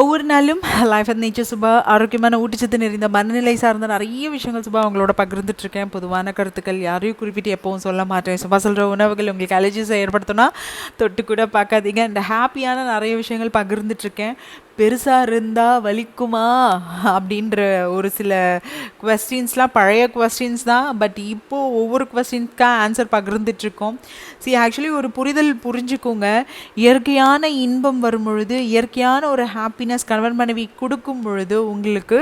ஒவ்வொரு நாளும் life and nature Subha ஆரோக்கியமான ஊட்டச்சத்து நிறைந்த மனநிலை சார்ந்த நிறைய விஷயங்கள் சுபா அவங்களோட பகிர்ந்துட்டுருக்கேன். பொதுவான கருத்துக்கள் யாரையும் குறிப்பிட்டு எப்பவும் சொல்ல மாட்டேன். சுபா சொல்கிற உணவுகள் உங்களுக்கு அலர்ஜிஸை ஏற்படுத்தினா தொட்டு கூட பார்க்காதீங்க. இந்த ஹாப்பியான நிறைய விஷயங்கள் பகிர்ந்துட்டுருக்கேன். பெருசாக இருந்தால் வலிக்குமா? அப்படின்ற ஒரு சில கொஸ்டின்ஸ்லாம் பழைய கொஸ்டின்ஸ் தான். பட் இப்போது ஒவ்வொரு கொஸ்டின்ஸ்க்காக ஆன்சர் பகிர்ந்துட்டுருக்கோம். சி ஆக்சுவலி ஒரு புரிதல் புரிஞ்சுக்கோங்க. இயற்கையான இன்பம் வரும் பொழுது இயற்கையான ஒரு ஹாப்பினஸ் கணவன் மனைவி கொடுக்கும் பொழுது உங்களுக்கு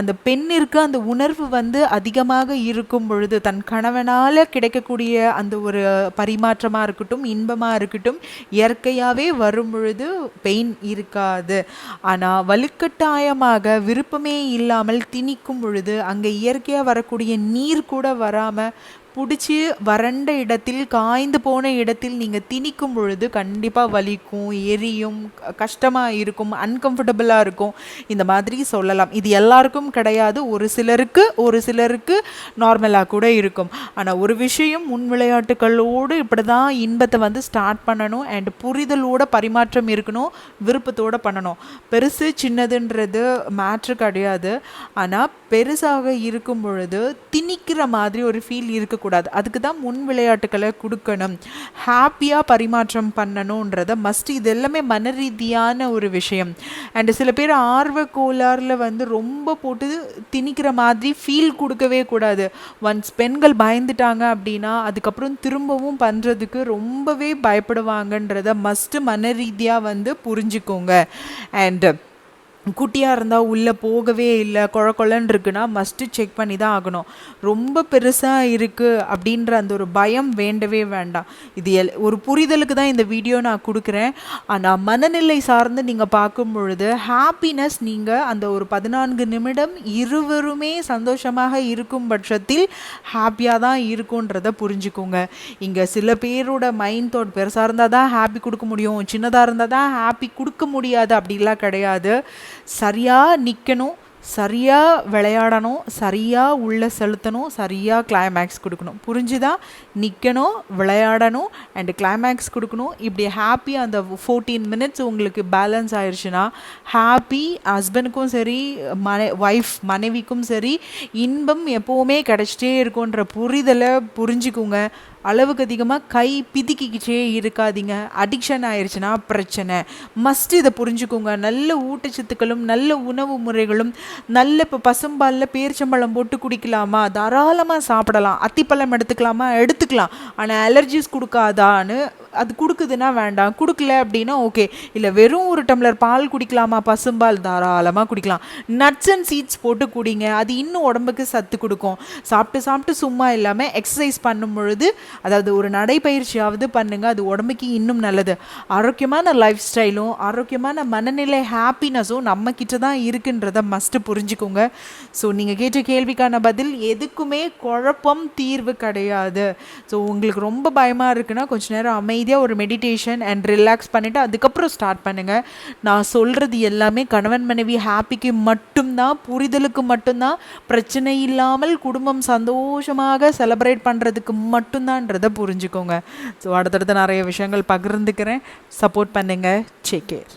அந்த பெண்ணிற்கு அந்த உணர்வு வந்து அதிகமாக இருக்கும் பொழுது தன் கணவனால் கிடைக்கக்கூடிய அந்த ஒரு பரிமாற்றமாக இருக்கட்டும் இன்பமாக இருக்கட்டும் இயற்கையாகவே வரும் பொழுது பெயின் இருக்காது. ஆனால் வலுக்கட்டாயமாக விருப்பமே இல்லாமல் திணிக்கும் பொழுது அங்கே இயற்கையாக வரக்கூடிய நீர் கூட வராமல் பிடிச்சி வறண்ட இடத்தில் காய்ந்து போன இடத்தில் நீங்கள் திணிக்கும் பொழுது கண்டிப்பாக வலிக்கும் எரியும் கஷ்டமாக இருக்கும் அன்கம்ஃபர்டபுளாக இருக்கும். இந்த மாதிரி சொல்லலாம். இது எல்லாருக்கும் கிடையாது. ஒரு சிலருக்கு ஒரு சிலருக்கு நார்மலாக கூட இருக்கும். ஆனால் ஒரு விஷயம் முன் விளையாட்டுகளோடு இப்படி தான் இன்பத்தை வந்து ஸ்டார்ட் பண்ணணும் அண்ட் புரிதலோட பரிமாற்றம் இருக்கணும் விருப்பத்தோடு பண்ணணும். பெருசு சின்னதுன்றது மேட்ரு கிடையாது. ஆனால் பெருசாக இருக்கும் பொழுது திணிக்கிற மாதிரி ஒரு ஃபீல் இருக்கக்கூடாது. அதுக்கு தான் முன் விளையாட்டுகளை கொடுக்கணும். ஹாப்பியாக பரிமாற்றம் பண்ணணுன்றத மஸ்ட் இது எல்லாமே மன ரீதியான ஒரு விஷயம். அண்டு சில பேர் ஆர்வ கோளாறில் வந்து ரொம்ப போட்டு திணிக்கிற மாதிரி ஃபீல் கொடுக்கவே கூடாது. ஒன்ஸ் பெண்கள் பயந்துட்டாங்க அப்படின்னா அதுக்கப்புறம் திரும்பவும் பண்ணுறதுக்கு ரொம்பவே பயப்படுவாங்கன்றத மஸ்ட்டு மன ரீதியாக வந்து புரிஞ்சுக்கோங்க. அண்டு குட்டியாக இருந்தால் உள்ளே போகவே இல்லை குழ குழன்னு இருக்குன்னா மஸ்ட்டு செக் பண்ணி தான் ஆகணும். ரொம்ப பெருசாக இருக்குது அப்படின்ற அந்த ஒரு பயம் வேண்டவே வேண்டாம். இது எல் ஒரு புரிதலுக்கு தான் இந்த வீடியோ நான் கொடுக்குறேன். ஆனால் மனநிலை சார்ந்து நீங்கள் பார்க்கும் பொழுது ஹாப்பினஸ் நீங்கள் அந்த ஒரு பதினான்கு நிமிடம் இருவருமே சந்தோஷமாக இருக்கும் பட்சத்தில் ஹாப்பியாக தான் இருக்குன்றத புரிஞ்சுக்கோங்க. இங்கே சில பேரோட மைண்ட் தாட் பெருசாக இருந்தால் தான் ஹாப்பி கொடுக்க முடியும் சின்னதாக இருந்தால் தான் ஹாப்பி கொடுக்க முடியாது அப்படிலாம் கிடையாது. சரியாக நிற்கணும் சரியாக விளையாடணும் சரியாக உள்ளே செலுத்தணும் சரியாக கிளைமேக்ஸ் கொடுக்கணும். புரிஞ்சுதா? நிற்கணும் விளையாடணும் அண்டு கிளைமேக்ஸ் கொடுக்கணும். இப்படி ஹாப்பி அந்த ஃபோர்டீன் மினிட்ஸ் உங்களுக்கு பேலன்ஸ் ஆயிடுச்சுன்னா ஹாப்பி ஹஸ்பண்டுக்கும் சரி மனை ஒய்ஃப் மனைவிக்கும் சரி இன்பம் எப்போவுமே கிடச்சிட்டே இருக்குன்ற புரிதலை புரிஞ்சுக்குங்க. அளவுக்கு அதிகமாக கை பிதிக்கிக்கிட்டே இருக்காதீங்க. அடிக்ஷன் ஆயிடுச்சுன்னா பிரச்சனை. மஸ்ட் இதை புரிஞ்சுக்கோங்க. நல்ல ஊட்டச்சத்துக்களும் நல்ல உணவு முறைகளும் நல்ல இப்போ பசும்பாலில் பேரிச்சம்பழம் போட்டு குடிக்கலாமா? தாராளமாக சாப்பிடலாம். அத்திப்பழம் எடுத்துக்கலாமா? எடுத்துக்கலாம். ஆனால் அலர்ஜிஸ் கொடுக்காதான்னு அது கொடுக்குதுன்னா வேண்டாம். கொடுக்கல அப்படின்னா ஓகே இல்லை வெறும் ஒரு டம்ளர் பால் குடிக்கலாமா? பசும்பால் தாராளமாக குடிக்கலாம். நட்ஸ் அண்ட் சீட்ஸ் போட்டு குடிங்க. அது இன்னும் உடம்புக்கு சத்து கொடுக்கும். சாப்பிட்டு சாப்பிட்டு சும்மா இல்லாமல் எக்ஸசைஸ் பண்ணும் பொழுது அதாவது ஒரு நடைப்பயிற்சியாவது பண்ணுங்க. அது உடம்புக்கு இன்னும் நல்லது. ஆரோக்கியமான லைஃப் ஸ்டைலும் ஆரோக்கியமான மனநிலை ஹாப்பினஸும் நம்ம கிட்ட தான் இருக்குன்றத மஸ்ட்டு புரிஞ்சுக்கோங்க. ஸோ நீங்கள் கேட்ட கேள்விக்கான பதில் எதுக்குமே குழப்பம் தீர்வு கிடையாது. ஸோ உங்களுக்கு ரொம்ப பயமாக இருக்குன்னா கொஞ்ச நேரம் அமைதி அமைதியாக ஒரு மெடிடேஷன் அண்ட் ரிலாக்ஸ் பண்ணிவிட்டு அதுக்கப்புறம் ஸ்டார்ட் பண்ணுங்கள் நான் சொல்கிறது எல்லாமே கணவன் மனைவி ஹாப்பிக்கு மட்டும்தான் புரிதலுக்கு மட்டும்தான் பிரச்சனை இல்லாமல் குடும்பம் சந்தோஷமாக செலப்ரேட் பண்ணுறதுக்கு மட்டும்தான் புரிஞ்சுக்கோங்க. ஸோ அடுத்தடுத்து நிறைய விஷயங்கள் பகிர்ந்துக்கிறேன். சப்போர்ட் பண்ணுங்கள் டேக் கேர்